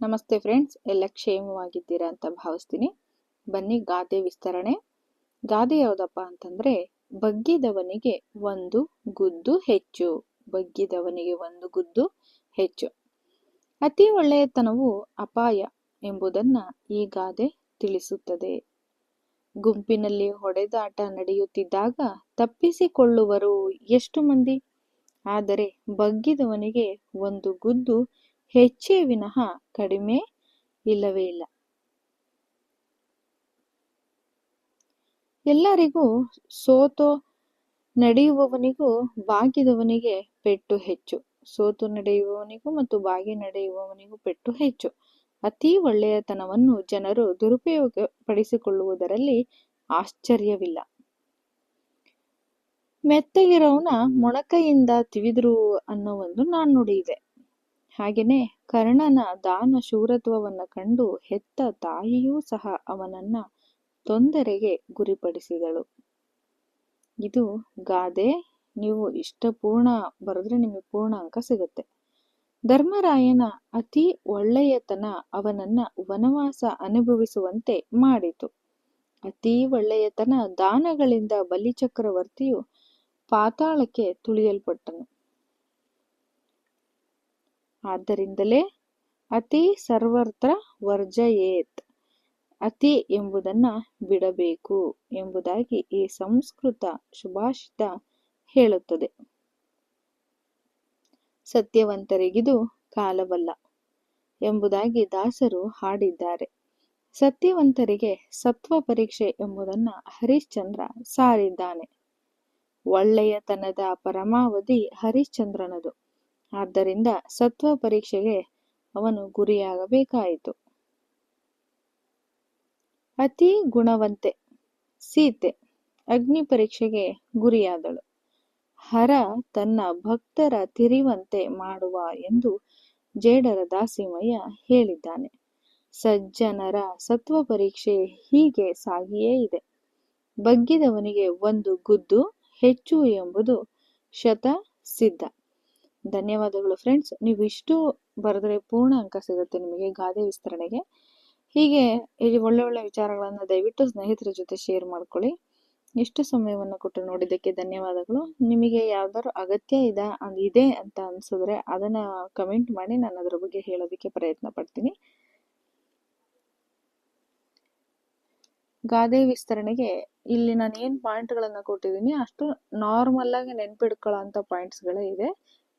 ನಮಸ್ತೆ ಫ್ರೆಂಡ್ಸ್, ಎಲ್ಲ ಕ್ಷೇಮವಾಗಿದ್ದೀರಾ ಅಂತ ಭಾವಿಸ್ತೀನಿ. ಬನ್ನಿ ಗಾದೆ ವಿಸ್ತರಣೆ. ಗಾದೆ ಯಾವುದಪ್ಪ ಅಂತಂದ್ರೆ, ಬಗ್ಗಿದವನಿಗೆ ಒಂದು ಗುದ್ದು ಹೆಚ್ಚು. ಬಗ್ಗಿದವನಿಗೆ ಒಂದು ಗುದ್ದು ಹೆಚ್ಚು. ಅತಿ ಒಳ್ಳೆಯತನವು ಅಪಾಯ ಎಂಬುದನ್ನ ಈ ಗಾದೆ ತಿಳಿಸುತ್ತದೆ. ಗುಂಪಿನಲ್ಲಿ ಹೊಡೆದಾಟ ನಡೆಯುತ್ತಿದ್ದಾಗ ತಪ್ಪಿಸಿಕೊಳ್ಳುವರು ಎಷ್ಟು ಮಂದಿ? ಆದರೆ ಬಗ್ಗಿದವನಿಗೆ ಒಂದು ಗುದ್ದು ಹೆಚ್ಚೇ ವಿನಃ ಕಡಿಮೆ ಇಲ್ಲವೇ ಇಲ್ಲ. ಎಲ್ಲರಿಗೂ ಸೋತು ನಡೆಯುವವನಿಗೂ ಬಾಗಿದವನಿಗೆ ಪೆಟ್ಟು ಹೆಚ್ಚು. ಸೋತು ನಡೆಯುವವನಿಗೂ ಮತ್ತು ಬಾಗಿ ನಡೆಯುವವನಿಗೂ ಪೆಟ್ಟು ಹೆಚ್ಚು. ಅತಿ ಒಳ್ಳೆಯತನವನ್ನು ಜನರು ದುರುಪಯೋಗ ಪಡಿಸಿಕೊಳ್ಳುವುದರಲ್ಲಿ ಆಶ್ಚರ್ಯವಿಲ್ಲ. ಮೆತ್ತಗಿರೋನ ಮೊಣಕೈಯಿಂದ ತಿವಿದ್ರು ಅನ್ನೋ ಒಂದು ನಾಣ್ಣುಡಿ ಇದೆ. ಹಾಗೆಯೇ ಕರ್ಣನ ದಾನ ಶೂರತ್ವವನ್ನ ಕಂಡು ಹೆತ್ತ ತಾಯಿಯೂ ಸಹ ಅವನನ್ನ ತೊಂದರೆಗೆ ಗುರಿಪಡಿಸಿದಳು. ಇದು ಗಾದೆ, ನೀವು ಇಷ್ಟ ಪೂರ್ಣ ಬರೆದ್ರೆ ನಿಮಗೆ ಪೂರ್ಣ ಅಂಕ ಸಿಗುತ್ತೆ. ಧರ್ಮರಾಯನ ಅತಿ ಒಳ್ಳೆಯತನ ಅವನನ್ನ ವನವಾಸ ಅನುಭವಿಸುವಂತೆ ಮಾಡಿತು. ಅತಿ ಒಳ್ಳೆಯತನ ದಾನಗಳಿಂದ ಬಲಿಚಕ್ರವರ್ತಿಯು ಪಾತಾಳಕ್ಕೆ ತುಳಿಯಲ್ಪಟ್ಟನು. ಆದ್ದರಿಂದಲೇ ಅತಿ ಸರ್ವತ್ರ ವರ್ಜಯೇತ್. ಅತಿ ಎಂಬುದನ್ನ ಬಿಡಬೇಕು ಎಂಬುದಾಗಿ ಈ ಸಂಸ್ಕೃತ ಸುಭಾಷಿತ ಹೇಳುತ್ತದೆ. ಸತ್ಯವಂತರಿಗಿದು ಕಾಲವಲ್ಲ ಎಂಬುದಾಗಿ ದಾಸರು ಹಾಡಿದ್ದಾರೆ. ಸತ್ಯವಂತರಿಗೆ ಸತ್ವ ಪರೀಕ್ಷೆ ಎಂಬುದನ್ನ ಹರಿಶ್ಚಂದ್ರ ಸಾರಿದ್ದಾನೆ. ಒಳ್ಳೆಯತನದ ಪರಮಾವಧಿ ಹರಿಶ್ಚಂದ್ರನದು. ಆದ್ದರಿಂದ ಸತ್ವ ಪರೀಕ್ಷೆಗೆ ಅವನು ಗುರಿಯಾಗಬೇಕಾಯಿತು. ಅತಿ ಗುಣವಂತೆ ಸೀತೆ ಅಗ್ನಿ ಪರೀಕ್ಷೆಗೆ ಗುರಿಯಾದಳು. ಹರ ತನ್ನ ಭಕ್ತರ ತಿರಿವಂತೆ ಮಾಡುವ ಎಂದು ಜೇಡರ ದಾಸಿಮಯ್ಯ ಹೇಳಿದ್ದಾನೆ. ಸಜ್ಜನರ ಸತ್ವ ಪರೀಕ್ಷೆ ಹೀಗೆ ಸಾಗಿಯೇ ಇದೆ. ಬಗ್ಗಿದವನಿಗೆ ಒಂದು ಗುದ್ದು ಹೆಚ್ಚು ಎಂಬುದು ಶತ ಸಿದ್ಧ ಧನ್ಯವಾದಗಳು ಫ್ರೆಂಡ್ಸ್ ನೀವು ಇಷ್ಟು ಬರೆದ್ರೆ ಪೂರ್ಣ ಅಂಕ ಸಿಗುತ್ತೆ ನಿಮಗೆ ಗಾದೆ ವಿಸ್ತರಣೆಗೆ. ಹೀಗೆ ಇಲ್ಲಿ ಒಳ್ಳೆ ಒಳ್ಳೆ ವಿಚಾರಗಳನ್ನು ದಯವಿಟ್ಟು ಸ್ನೇಹಿತರ ಜೊತೆ ಶೇರ್ ಮಾಡ್ಕೊಳ್ಳಿ. ಇಷ್ಟು ಸಮಯವನ್ನು ಕೊಟ್ಟು ನೋಡಿದ್ದಕ್ಕೆ ಧನ್ಯವಾದಗಳು. ನಿಮಗೆ ಯಾವ್ದಾದ್ರು ಅಗತ್ಯ ಇದೆ ಇದೆ ಅಂತ ಅನ್ಸಿದ್ರೆ ಅದನ್ನ ಕಮೆಂಟ್ ಮಾಡಿ ನಾನು ಅದ್ರ ಬಗ್ಗೆ ಹೇಳೋದಕ್ಕೆ ಪ್ರಯತ್ನ ಪಡ್ತೀನಿ. ಗಾದೆ ವಿಸ್ತರಣೆಗೆ ಇಲ್ಲಿ ನಾನು ಏನು ಪಾಯಿಂಟ್ಗಳನ್ನು ಕೊಟ್ಟಿದ್ದೀನಿ ಅಷ್ಟು ನಾರ್ಮಲ್ ಆಗಿ ನೆನ್ಪಿಡ್ಕೊಳ್ಳೋ ಅಂತ ಪಾಯಿಂಟ್ಸ್ಗಳೇ ಇದೆ.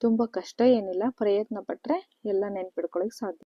ತುಂಬ ಕಷ್ಟ ಏನಿಲ್ಲ ಪ್ರಯತ್ನ ಪಟ್ಟರೆ ಎಲ್ಲ ನೆನ್ಪಿಡ್ಕೊಳ್ಳೋಕೆ ಸಾಧ್ಯ.